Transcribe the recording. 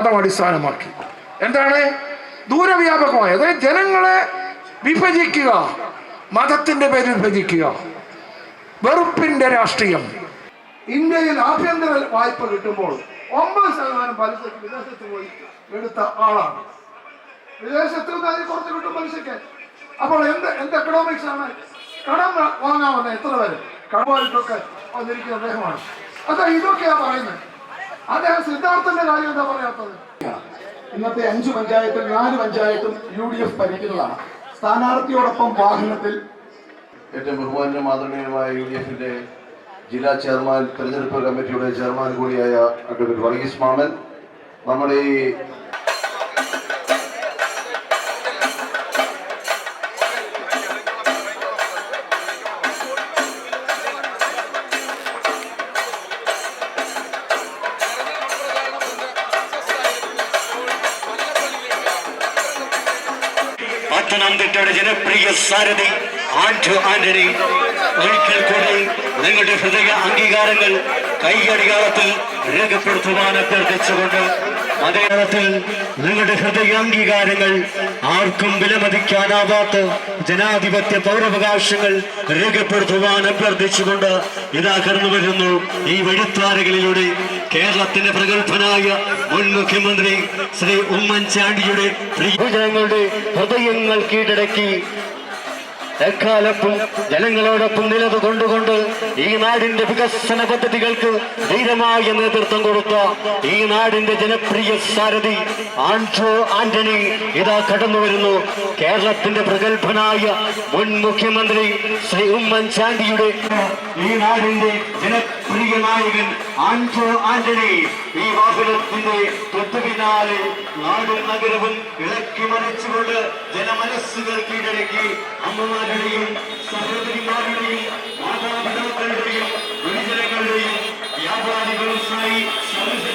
അടിസ്ഥാനമാക്കി. എന്താണ്? ദൂരവ്യാപകമായ. അതായത് ജനങ്ങളെ വിഭജിക്കുക. മതത്തിന്റെ പേരിൽ വിഭജിക്കുക. വെറുപ്പിന്റെ രാഷ്ട്രീയം. ഇന്ത്യയിൽ ആഭ്യന്തര വായ്പ കിട്ടുമ്പോൾ ഒമ്പത് ശതമാനം പലിശക്ക് വിദേശത്ത് പോയി എടുത്ത ആളാണ്. വിദേശത്ത് നിന്ന് കുറച്ച് കിട്ടും പലിശക്ക് അപ്പോൾ എന്ത് എന്ത് എക്കണോമിക്സ് ആണ്? കടം വാങ്ങാവുന്ന എത്ര പേര്? കടമായിട്ടൊക്കെ വന്നിരിക്കുന്ന അദ്ദേഹമാണ്. അതാ ഇതൊക്കെയാ പറയുന്നത്. അദ്ദേഹം സിദ്ധാർത്ഥന്റെ കാര്യം എന്താ പറയാത്തത്? ഇന്നത്തെ അഞ്ചു പഞ്ചായത്തിൽ നാല് പഞ്ചായത്തും യു ഡി എഫ് ഭരിക്കുന്നതാണ്. സ്ഥാനാർത്ഥിയോടൊപ്പം വാഹനത്തിൽ ഏറ്റവും ബഹുമാന്യ മാതൃകയുമായ യു ഡി എഫിന്റെ ജില്ലാ ചെയർമാൻ തെരഞ്ഞെടുപ്പ് കമ്മിറ്റിയുടെ ചെയർമാൻ കൂടിയായ അഡ്വക്കേറ്റ് വർഗീസ് മാമൻ. നമ്മുടെ ഈ പത്തനംതിട്ടയുടെ ജനപ്രിയ സാരഥി ആന്റോ ആന്റണി. ഒരിക്കൽ കൂടി നിങ്ങളുടെ ഹൃദയ അംഗീകാരങ്ങൾ കൈയടികാലത്തിൽ രേഖപ്പെടുത്തുവാൻ അഭ്യർത്ഥിച്ചുകൊണ്ട് അതേകാലത്തിൽ നിങ്ങളുടെ ഹൃദയ അംഗീകാരങ്ങൾ ആർക്കും വിലമതിക്കാനാവാത്ത ജനാധിപത്യ പൗരാവകാശങ്ങൾ രേഖപ്പെടുത്തുവാൻ അഭ്യർത്ഥിച്ചുകൊണ്ട് ഇതാ കടന്നു വരുന്നു ഈ വഴിത്താരകളിലൂടെ കേരളത്തിന്റെ പ്രഗത്ഭനായ മുൻ മുഖ്യമന്ത്രി ശ്രീ ഉമ്മൻചാണ്ടിയുടെ ജനങ്ങളുടെ ഹൃദയങ്ങൾ കീഴടക്കി എക്കാലത്തും ജനങ്ങളോടൊപ്പം നിലതുകൊണ്ടുകൊണ്ട് ഈ നാടിന്റെ വികസന പദ്ധതികൾക്ക് ധീരമായ നേതൃത്വം കൊടുത്ത ഈ നാടിന്റെ ജനപ്രിയ സാരഥി ആൻഡ്രോ ആന്റണി ഇതാ കടന്നു വരുന്നു. കേരളത്തിന്റെ പ്രഗത്ഭനായ മുൻ മുഖ്യമന്ത്രി ശ്രീ ഉമ്മൻചാണ്ടിയുടെ ഈ നാടിന്റെ ജനപ്രിയ നായകൻ ആൻഡ്രോ ആന്റണി ഈ വാഹനത്തിന്റെ തൊട്ടുപിന്നാലെ നാടും നഗരവും ഇളക്കി മറിച്ചുകൊണ്ട് ജനമനസ്സുകൾ കീഴടക്കി അമ്മമാരുടെ